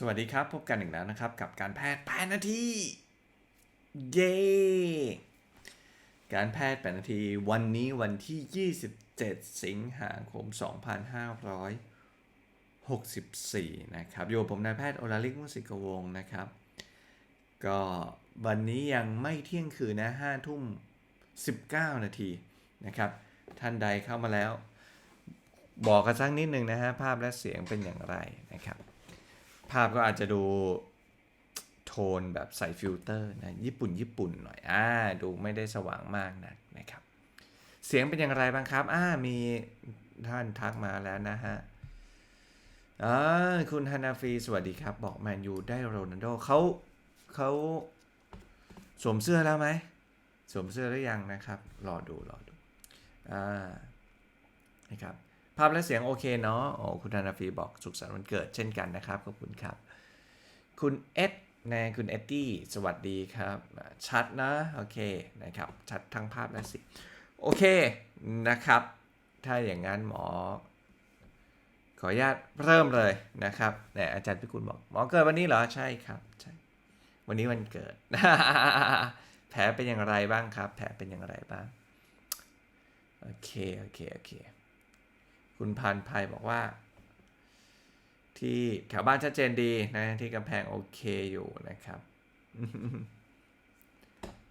สวัสดีครับ พบกันอีกแล้วนะครับ กับการแพทย์8นาที เย้ การแพทย์8นาที วันนี้วันที่ 27 สิงหาคม 2564 นะครับอยู่กับผมนายแพทย์โอลาลิกมุสิกวงนะครับ ก็วันนี้ยังไม่เที่ยงคืนนะ5ทุ่ม 19 นาทีนะครับ ท่านใดเข้ามาแล้ว บอกกันสักนิดหนึ่งนะฮะภาพและเสียงเป็นอย่างไรนะครับ ภาพก็อาจจะดูโทนแบบใส่ฟิลเตอร์นะญี่ปุ่นญี่ปุ่นหน่อยอ่าดูไม่ได้สว่างมากนะนะครับ เสียงเป็นอย่างไรบ้างครับอ่ามีท่านทักมาแล้วนะฮะอ่าคุณฮานาฟีสวัสดีครับ บอกแมนยูได้โรนัลโดเขาเขาสวมเสื้อแล้วไหมสวมเสื้อหรือยังนะครับ รอดูรอดูอ่านะครับ ภาพและเสียงโอเคเนาะโอ้คุณธนาฟีบอกสุขสันต์วันเกิดเช่นกันนะครับ ขอบคุณครับ คุณเอสนะคุณเอ็ดดี้สวัสดีครับ ชัดนะ โอเคนะครับ ชัดทั้งภาพและเสียงโอเคนะครับ ถ้าอย่างนั้นหมอ ขออนุญาตเริ่มเลยนะครับเนี่ยอาจารย์พิกุลบอกหมอเกิดวันนี้เหรอใช่ครับใช่วันนี้วันเกิด แผลเป็นอย่างไรบ้างครับ แผลเป็นอย่างไรบ้าง โอเค โอเค โอเค คุณพันภัยบอกว่า ที่แถวบ้านชัดเจนดีนะ ที่กำแพงโอเคอยู่นะครับ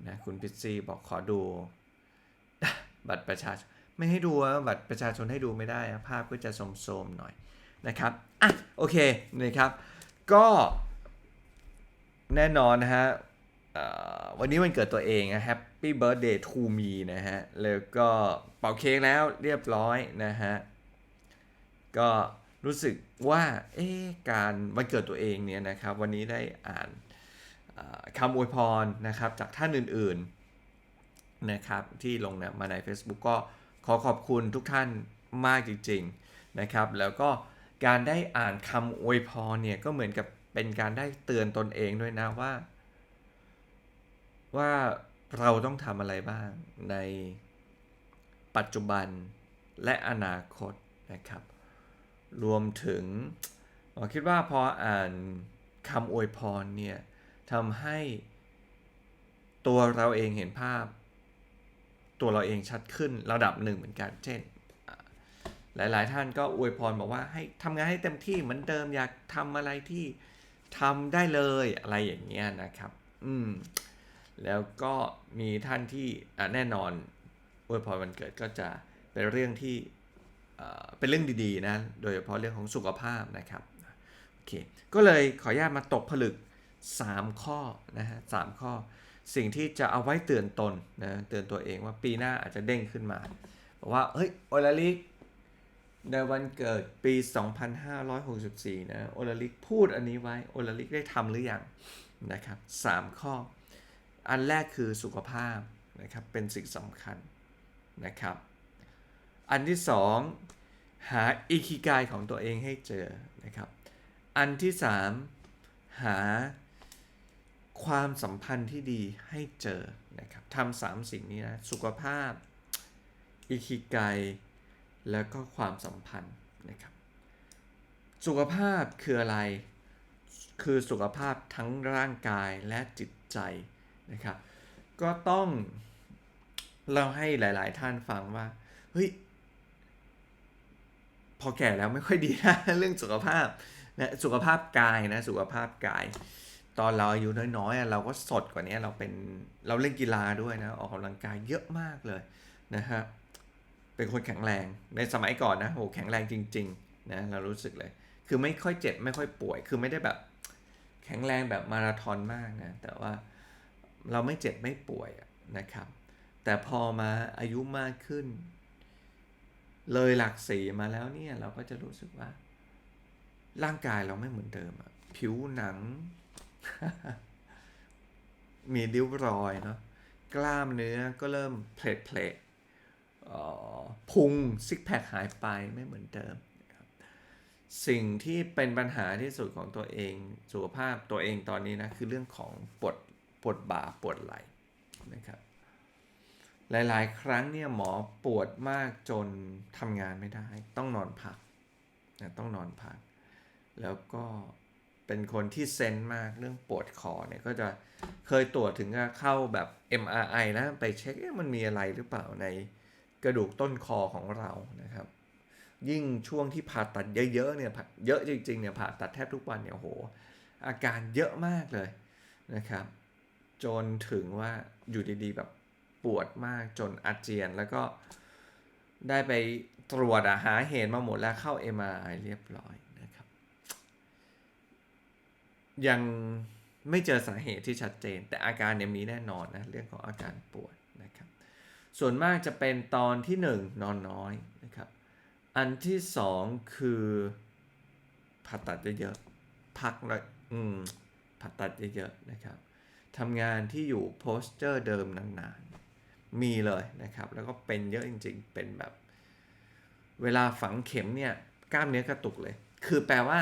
นะคุณพิซซี่บอกขอดู บัตรประชาชนไม่ให้ดูบัตรประชาชนให้ดูไม่ได้ภาพก็จะโสมๆหน่อยนะครับอะโอเคนะครับ ก็แน่นอนนะฮะวันนี้วันเกิดตัวเองนะ Happy Birthday to me นะฮะ แล้วก็เป่าเค้กแล้วเรียบร้อยนะฮะ ก็รู้สึกว่าเอ๊การวันเกิดตัวเองเนี่ยนะครับ วันนี้ได้อ่านคำอวยพรนะครับ จากท่านอื่นๆนะครับ ที่ลงมาใน Facebook ก็ขอขอบคุณทุกท่านมากจริง ๆนะครับ แล้วก็การได้อ่านคำอวยพรเนี่ยก็เหมือนกับเป็นการได้เตือนตนเองด้วยนะว่า ว่าเราต้องทำอะไรบ้างในปัจจุบันและอนาคตนะครับ รวมถึงผมคิดว่าพออ่านคำอวยพรเนี่ยทำให้ตัวเราเองเห็นภาพ ตัวเราเองชัดขึ้นระดับหนึ่งเหมือนกัน เช่นอ่าหลาย ๆ ท่านก็อวยพรบอกว่าให้ทำงานให้เต็มที่เหมือนเดิมอยากทำอะไรที่ทำได้เลยอะไรอย่างเงี้ยนะครับ อืม แล้วก็มีท่านที่แน่นอนอวยพรวันเกิดก็จะเป็นเรื่องที่ เป็นเรื่องดีๆนะ โดยเฉพาะเรื่องของสุขภาพนะครับ โอเค ก็เลยขออนุญาตมาตกผลึก 3 ข้อนะฮะสามข้อ สิ่งที่จะเอาไว้เตือนตนนะเตือนตัวเองว่าปีหน้าอาจจะเด้งขึ้นมา บอกว่า เฮ้ย โอลาลิกในวันเกิดปี 2564 นะ โอลาลิกพูดอันนี้ไว้ โอลาลิกได้ทำหรือยังนะครับ 3 ข้อ อันแรกคือสุขภาพนะครับ เป็นสิ่งสำคัญนะครับ อันที่สองหาอิคิกายของตัวเองให้เจอนะครับ อันที่สามหาความสัมพันธ์ที่ดีให้เจอนะครับทำสามสิ่งนี้นะ สุขภาพ อิคิกาย แล้วก็ความสัมพันธ์นะครับ สุขภาพคืออะไร คือสุขภาพทั้งร่างกายและจิตใจนะครับ ก็ต้องเล่าให้หลาย ๆ ท่านฟังว่า เฮ้ย พอแก่แล้วไม่ค่อยดีนะเรื่องสุขภาพนะสุขภาพกายนะสุขภาพกาย ตอนเราอายุน้อยๆเราก็สดกว่านี้เราเป็นเราเล่นกีฬาด้วยนะออกกำลังกายเยอะมากเลยนะฮะเป็นคนแข็งแรงในสมัยก่อนนะโหแข็งแรงจริงๆนะเรารู้สึกเลย คือไม่ค่อยเจ็บไม่ค่อยป่วย คือไม่ได้แบบแข็งแรงแบบมาราธอนมากนะแต่ว่าเราไม่เจ็บไม่ป่วยนะครับ แต่พอมาอายุมากขึ้น เลยหลักสีมาแล้วเนี่ยเราก็จะรู้สึกว่า ร่างกายเราไม่เหมือนเดิมอะผิวหนัง มีริ้วรอยเนาะกล้ามเนื้อก็เริ่มเพลทเพลทพุงซิกแพคหายไปไม่เหมือนเดิม สิ่งที่เป็นปัญหาที่สุดของตัวเองสุขภาพตัวเองตอนนี้นะ คือเรื่องของปวดปวดบ่าปวดไหล่นะครับ หลาย ๆ ครั้งเนี่ยหมอปวดมากจนทำงานไม่ได้ ต้องนอนพักนะต้องนอนพัก แล้วก็เป็นคนที่เซนส์มากเรื่องปวดคอเนี่ยก็จะเคยตรวจถึงกับเข้าแบบ MRI แล้วไปเช็คมันมีอะไรหรือเปล่าในกระดูกต้นคอของเรานะครับ ยิ่งช่วงที่ผ่าตัดเยอะๆเนี่ยผ่าเยอะจริงๆเนี่ยผ่าตัดแทบทุกวันเนี่ยโหอาการเยอะมากเลยนะครับ จนถึงว่าอยู่ดีๆแบบ ปวดมากจนอาเจียน แล้วก็ได้ไปตรวจอะหาเหตุมาหมดแล้วเข้า MRI เรียบร้อยนะครับ ยังไม่เจอสาเหตุที่ชัดเจน แต่อาการเนี่ยมีแน่นอนนะเรื่องของอาการปวดนะครับ ส่วนมากจะเป็นตอนที่ 1 นอนน้อยนะครับ อันที่ 2 คือผ่าตัดเยอะๆพักหน่อยอืมผ่าตัดเยอะๆนะครับทำงานที่อยู่โพสเจอร์เดิมนานๆ มีเลยนะครับ แล้วก็เป็นเยอะจริง ๆ เป็นแบบ เวลาฝังเข็มเนี่ยกล้ามเนื้อกระตุกเลย คือแปลว่า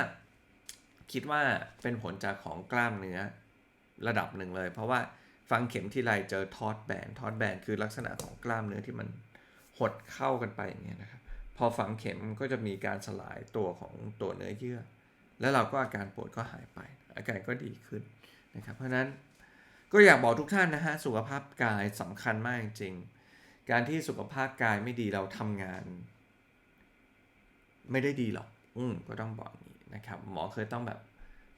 คิดว่าเป็นผลจากของกล้ามเนื้อระดับหนึ่งเลย เพราะว่าฟังเข็มที่ไรเจอทอดแบนทอดแบนคือลักษณะของกล้ามเนื้อที่มันหดเข้ากันไปอย่างเงี้ยนะครับ พอฝังเข็มก็จะมีการสลายตัวของตัวเนื้อเยื่อ แล้วเราก็อาการปวดก็หายไป อาการก็ดีขึ้นนะครับ เพราะฉะนั้น ก็อยากบอกทุกท่านนะฮะสุขภาพกายสำคัญมากจริงๆการที่สุขภาพกายไม่ดีเราทำงาน ไม่ได้ดีหรอก อืมก็ต้องบอกอย่างนี้นะครับ หมอเคยต้องแบบ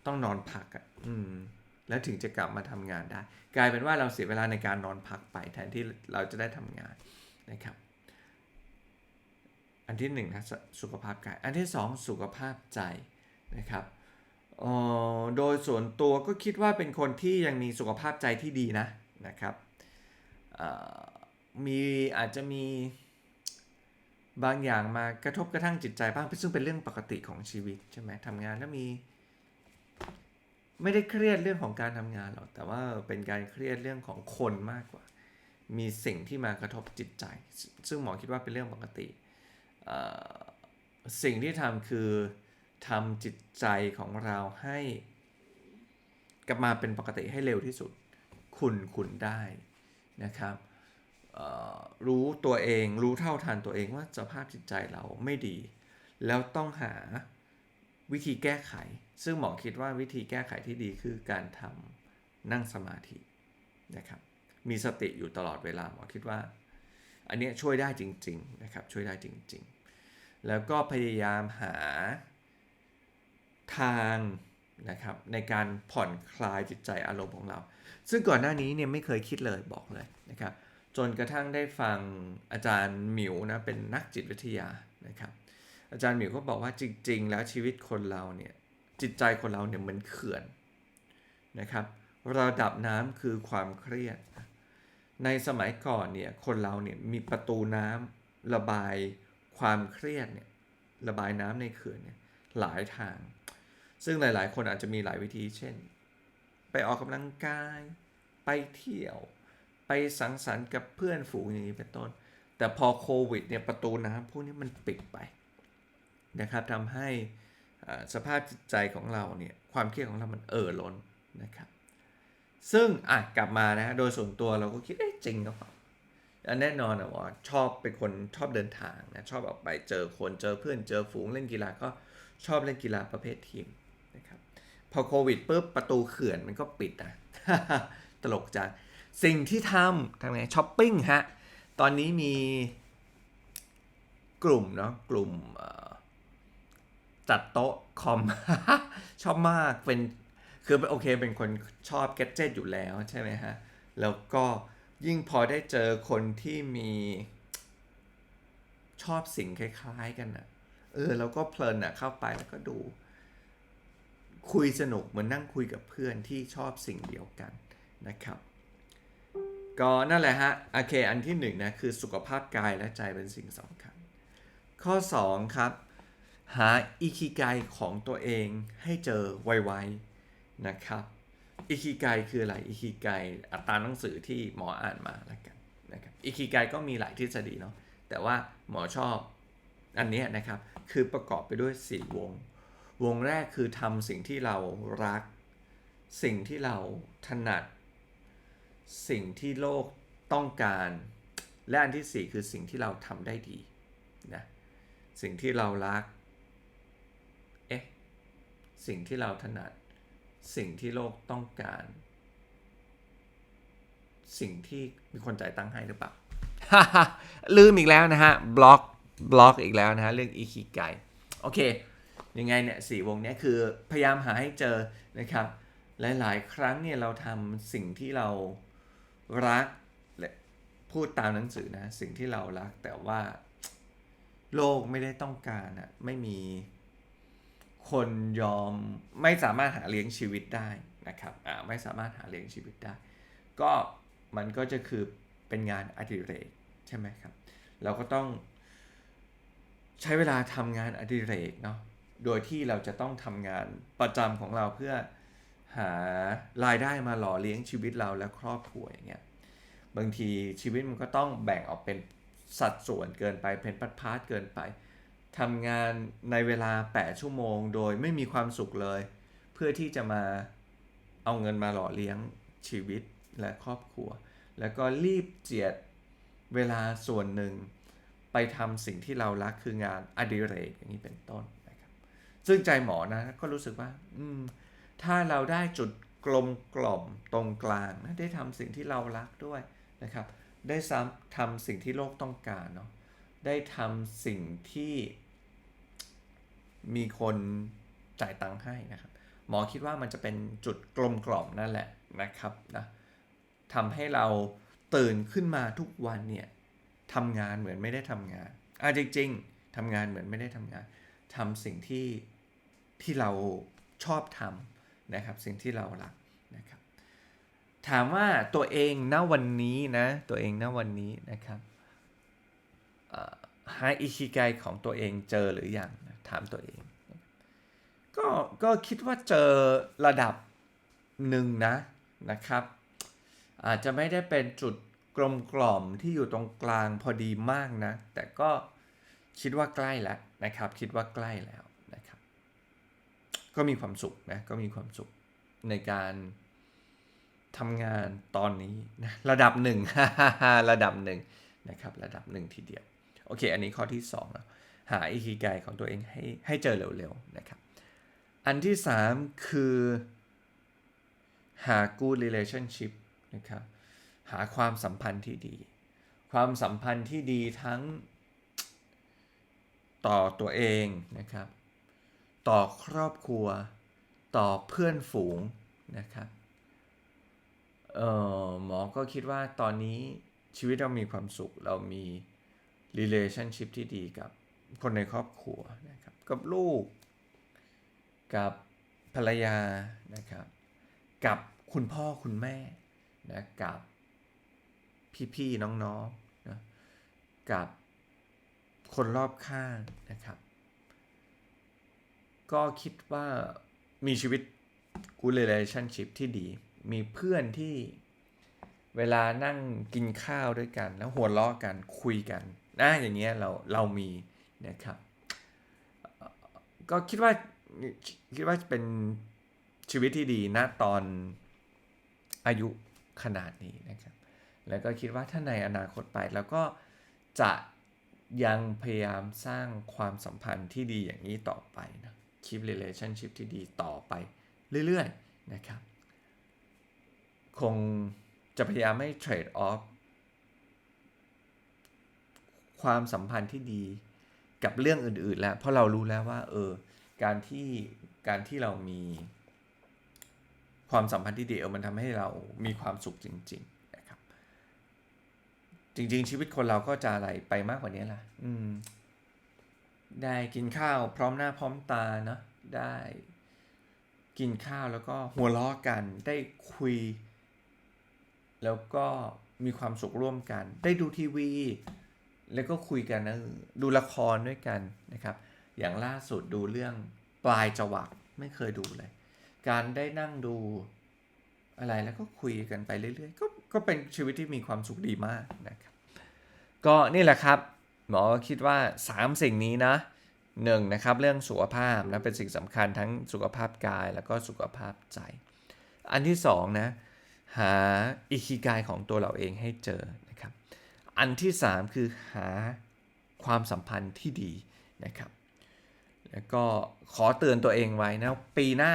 ต้องนอนพักอะ่ะอืม แล้วถึงจะกลับมาทำงานได้ กลายเป็นว่าเราเสียเวลาในการนอนพักไป แทนที่เราจะได้ทำงานนะครับ อันที่หนึ่งนะสุขภาพกาย อันที่สองสุขภาพใจนะครับ อ่อโดยส่วนตัวก็คิดว่าเป็นคนที่ยังมีสุขภาพใจที่ดีนะนะครับมีอาจจะมีบางอย่างมากระทบกระทั่งจิตใจบ้างซึ่งเป็นเรื่องปกติของชีวิตใช่ไหมทำงานแล้วมี ไม่ได้เครียดเรื่องของการทำงานหรอกแต่ว่าเป็นการเครียดเรื่องของคนมากกว่า มีสิ่งที่มากระทบจิตใจ ซึ่งหมอคิดว่าเป็นเรื่องปกติ สิ่งที่ทำคือ ทำจิตใจของเราให้กลับมาเป็นปกติให้เร็วที่สุด คุณคุณได้นะครับรู้ตัวเองรู้เท่าทันตัวเองว่าสภาพจิตใจเราไม่ดี แล้วต้องหาวิธีแก้ไข ซึ่งหมอคิดว่าวิธีแก้ไขที่ดีคือการทำนั่งสมาธินะครับมีสติอยู่ตลอดเวลาหมอคิดว่า อันนี้ช่วยได้จริง ๆ นะครับ ช่วยได้จริง ๆ แล้วก็พยายามหา ทางนะครับในการผ่อนคลายจิตใจอารมณ์ของเรา ซึ่งก่อนหน้านี้เนี่ยไม่เคยคิดเลยบอกเลยนะครับจนกระทั่งได้ฟังอาจารย์หมิวนะเป็นนักจิตวิทยานะครับอาจารย์หมิวก็บอกว่าจริง ๆ แล้วชีวิตคนเราเนี่ยจิตใจคนเราเนี่ยเหมือนเขื่อนนะครับระดับน้ำคือความเครียด ในสมัยก่อนเนี่ยคนเราเนี่ยมีประตูน้ำระบายความเครียดเนี่ยระบายน้ำในเขื่อนเนี่ยหลายทาง ซึ่งหลาย ๆ คนอาจจะมีหลายวิธี เช่น ไปออกกำลังกาย ไปเที่ยว ไปสังสรรค์กับเพื่อนฝูงอย่างนี้เป็นต้น แต่พอโควิดเนี่ยประตูน้ำพวกนี้มันปิดไปนะครับทำให้สภาพจิตใจของเราเนี่ยความเครียดของเรามันเอ่อล้นนะครับ ซึ่งอะกลับมานะโดยส่วนตัวเราก็คิดเอ๊ะจริงหรือเปล่าอันแน่นอนนะว่าชอบเป็นคนชอบเดินทางนะชอบออกไปเจอคนเจอเพื่อนเจอฝูงเล่นกีฬาก็ชอบเล่นกีฬาประเภททีม พอโควิดปุ๊บประตูเขื่อนมันก็ปิดนะตลกจังสิ่งที่ทำทำไงช้อปปิ้งฮะ ตอนนี้มีกลุ่มเนาะกลุ่มจัดโต๊ะคอม ชอบมากเป็นคือโอเคเป็นคนชอบแกดเจิตอยู่แล้วใช่ไหมฮะ แล้วก็ยิ่งพอได้เจอคนที่มีชอบสิ่งคล้าย ๆ กันอะเออแล้วก็เพลินอะเข้าไปแล้วก็ดู คุยสนุกเหมือนนั่งคุยกับเพื่อนที่ชอบสิ่งเดียวกันนะครับ ก็นั่นแหละฮะโอเคอันที่หนึ่งนะคือสุขภาพกายและใจเป็นสิ่งสำคัญ ข้อ 2 ครับ หาอิคิไกของตัวเองให้เจอไวๆนะครับอิคิไกคืออะไรอิคิไกอัตราหนังสือที่หมออ่านมาแล้วกันนะครับอิคิไกก็มีหลายทฤษฎีเนาะแต่ว่าหมอชอบอันนี้นะครับ คือประกอบไปด้วย 4 วง วงแรกคือทำสิ่งที่เรารัก สิ่งที่เราถนัด สิ่งที่โลกต้องการ และอันที่ 4 คือสิ่งที่เราทำได้ดีนะสิ่งที่เรารักเอ๊ะสิ่งที่เราถนัด สิ่งที่โลกต้องการ สิ่งที่มีคนจ่ายตังค์ให้หรือเปล่าลืมอีกแล้วนะฮะบล็อกบล็อกอีกแล้วนะฮะเรื่องอีคิไกโอเค ยังไงเนี่ยสี่วงนี้คือพยายามหาให้เจอนะครับ หลายๆ ครั้งเนี่ยเราทำสิ่งที่เรารักและพูดตามหนังสือนะสิ่งที่เรารัก แต่ว่าโลกไม่ได้ต้องการอะไม่มีคนยอมไม่สามารถหาเลี้ยงชีวิตได้นะครับอ่าไม่สามารถหาเลี้ยงชีวิตได้ ก็มันก็จะคือเป็นงานอดิเรกใช่ไหมครับ เราก็ต้องใช้เวลาทำงานอดิเรกเนาะ โดยที่เราจะต้องทำงานประจำของเราเพื่อหารายได้มาหล่อเลี้ยงชีวิตเราและครอบครัวอย่างเงี้ยบางทีชีวิตมันก็ต้องแบ่งออกเป็นสัดส่วนเกินไปเป็นพัดพาร์ทเกินไปทำงานในเวลา 8 ชั่วโมง โดยไม่มีความสุขเลย เพื่อที่จะมาเอาเงินมาหล่อเลี้ยงชีวิตและครอบครัว แล้วก็รีบเจียดเวลาส่วนหนึ่ง ไปทำสิ่งที่เรารักคืองานอดิเรกอย่างนี้เป็นต้น ซึ่งใจหมอนะก็รู้สึกว่า อืม ถ้าเราได้จุดกลมกล่อมตรงกลางนะได้ทำสิ่งที่เรารักด้วยนะครับ ได้ซ้ำทำสิ่งที่โลกต้องการเนาะได้ทำสิ่งที่ มีคนจ่ายตังค์ให้นะครับ หมอคิดว่ามันจะเป็นจุดกลมกล่อมนั่นแหละนะครับนะทำให้เราตื่นขึ้นมาทุกวันเนี่ยทำงานเหมือนไม่ได้ทำงานอะจริง ๆทำงานเหมือนไม่ได้ทำงานทำสิ่งที่ ที่เราชอบทำนะครับ สิ่งที่เรารักนะครับ ถามว่าตัวเองณวันนี้นะ ตัวเองณวันนี้นะครับหาอิคิไกของตัวเองเจอหรือยังนะถามตัวเอง ก็ก็คิดว่าเจอระดับหนึ่งนะนะครับ อาจจะไม่ได้เป็นจุดกลมกล่อมที่อยู่ตรงกลางพอดีมากนะ แต่ก็คิดว่าใกล้แล้วนะครับ คิดว่าใกล้แล้ว ก็มีความสุขนะก็มีความสุขในการทำงานตอนนี้นะระดับหนึ่งระดับหนึ่งนะครับระดับหนึ่งทีเดียว โอเค อันนี้ข้อที่สองแล้วหาอิคิไกของตัวเองให้ให้เจอเร็วๆนะครับ อันที่สามคือหา good relationship นะครับหาความสัมพันธ์ที่ดี ความสัมพันธ์ที่ดีทั้งต่อตัวเองนะครับ ต่อครอบครัว ต่อเพื่อนฝูงนะครับเออหมอก็คิดว่าตอนนี้ชีวิตเรามีความสุข เรามี relationship ที่ดีกับคนในครอบครัวนะครับ กับลูก กับภรรยานะครับ กับคุณพ่อคุณแม่นะกับพี่ๆน้องๆนะกับคนรอบข้างนะครับ ก็คิดว่ามีชีวิต good relationship ที่ดี มีเพื่อนที่เวลานั่งกินข้าวด้วยกัน แล้วหัวเราะกันคุยกันนะอย่างเงี้ยเราเรามีนะครับก็คิดว่าคิดว่าเป็นชีวิตที่ดีนะตอนอายุขนาดนี้นะครับ แล้วก็คิดว่าถ้าในอนาคตไปแล้วก็จะยังพยายามสร้างความสัมพันธ์ที่ดีอย่างนี้ต่อไปนะ keep relationship ที่ดีต่อไปเรื่อยๆนะครับ คงจะพยายามไม่ trade off ความสัมพันธ์ที่ดีกับเรื่องอื่นๆ แล้ว เพราะเรารู้แล้วว่า เออ การที่การที่เรามี ความสัมพันธ์ที่ดีเออมันทำให้เรามีความสุขจริง ๆ นะครับ จริง ๆ ชีวิตคนเราก็จะอะไรไปมากกว่านี้ล่ะ อืม ได้กินข้าวพร้อมหน้าพร้อมตาเนอะได้กินข้าวแล้วก็หัวเราะกันได้คุย แล้วก็มีความสุขร่วมกัน ได้ดูทีวี แล้วก็คุยกันนะดูละครด้วยกันนะครับ อย่างล่าสุดดูเรื่องปลายจวักไม่เคยดูเลย การได้นั่งดูอะไรแล้วก็คุยกันไปเรื่อยๆ ก็ก็เป็นชีวิตที่มีความสุขดีมากนะครับ ก็นี่แหละครับ หมอคิดว่า 3 สิ่งนี้นะหนึ่งนะครับเรื่องสุขภาพนะเป็นสิ่งสำคัญทั้งสุขภาพกายแล้วก็สุขภาพใจ อันที่สองนะหาอิคิกายของตัวเราเองให้เจอนะครับ อันที่ 3 คือหาความสัมพันธ์ที่ดีนะครับ แล้วก็ขอเตือนตัวเองไว้นะปีหน้า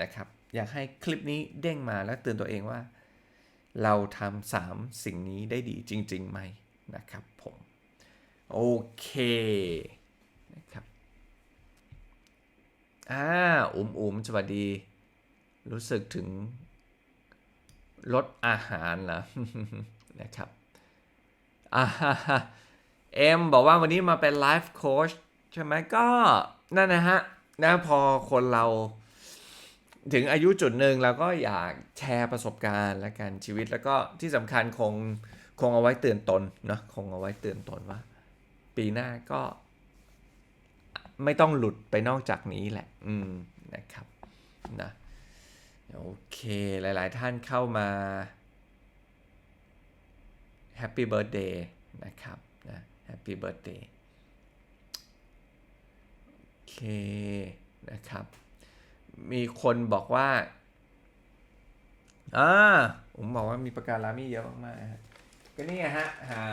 นะครับ อยากให้คลิปนี้เด้งมาแล้วเตือนตัวเองว่า เราทำสามสิ่งนี้ได้ดีจริง ๆ ไหมนะครับผม โอเคนะครับอ่าอุ๋มอุ๋มสวัสดี รู้สึกถึงลดอาหารเหรอนะครับอ่าเอ็มบอกว่าวันนี้มาเป็นไลฟ์โค้ชใช่ไหมก็นั่นนะฮะนะพอคนเราถึงอายุจุดหนึ่งเราก็อยากแชร์ประสบการณ์และการชีวิตแล้วก็ที่สำคัญคงคงเอาไว้เตือนตนเนอะคงเอาไว้เตือนตนว่า ปีหน้าก็ไม่ต้องหลุดไปนอกจากนี้แหละ อืม นะครับ นะ โอเค หลาย ๆ ท่านเข้ามา Happy Birthday นะครับ นะ Happy Birthday โอเค นะครับ มีคนบอกว่า อ่า ผมบอกว่ามีประการามีเยอะมากๆก็นี่ไงฮะ หา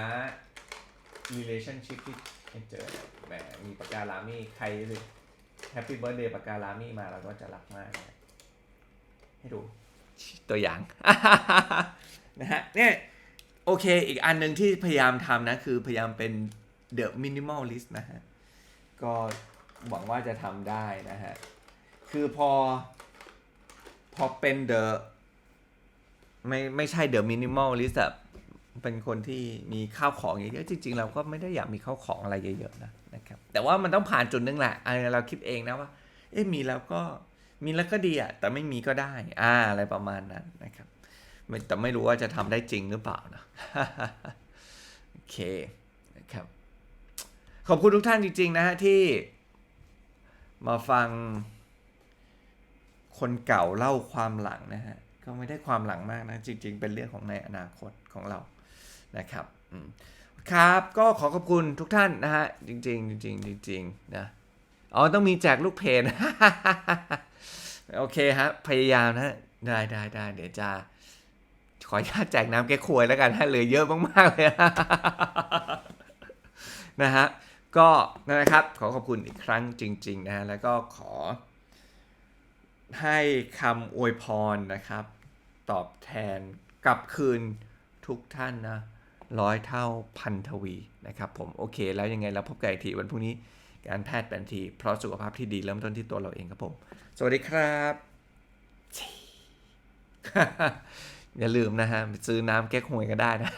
relationship ที่ให้เจอแหมมีประการามีใครเลย Happy Birthday ประการามีมาเราก็จะรักมากนะให้ดูตัวอย่างนะฮะเนี่ยโอเค อีกอันหนึ่งที่พยายามทำนะ คือพยายามเป็น the minimalist นะฮะ ก็หวังว่าจะทำได้นะฮะ คือพอ พอเป็น the ไม่ไม่ใช่ the minimalist อะ เป็นคนที่มีข้าวของเยอะๆจริง ๆ เราก็ไม่ได้อยากมีข้าวของอะไรเยอะๆนะนะครับแต่ว่ามันต้องผ่านจุดนึงแหละอันนี้เราคิดเองนะว่าเอ๊ะมีแล้วก็มีแล้วก็ดีอะแต่ไม่มีก็ได้อ่าอะไรประมาณนั้นนะครับแต่ไม่รู้ว่าจะทำได้จริงหรือเปล่านะโอเคนะครับขอบคุณทุกท่านจริง ๆ นะฮะที่มาฟังคนเก่าเล่าความหลังนะฮะก็ไม่ได้ความหลังมากนะ จริง ๆ เป็นเรื่องของในอนาคตของเรา นะครับครับก็ขอขอบคุณทุกท่านนะฮะ จริงๆจริงจริงๆนะอ๋อต้องมีแจกลูกเพจโอเคฮะพยายามนะได้ได้ได้เดี๋ยวจะขออนุญาตแจกน้ำแก้ควยแล้วกันฮะเหลือเยอะมาก ๆ เลยนะฮะก็นั่นนะครับขอขอบคุณอีกครั้งจริง ๆ นะฮะแล้วก็ขอ ให้คำอวยพรนะครับ ตอบแทนกลับคืนทุกท่านนะ ร้อยเท่าพันทวีนะครับผมโอเคแล้วยังไงเราพบกันอีกทีวันพรุ่งนี้การแพทย์เป็นทีเพราะสุขภาพที่ดีเริ่มต้นที่ตัวเราเองครับผม สวัสดีครับ อย่าลืมนะฮะไปซื้อน้ำแก้หวยก็ได้นะ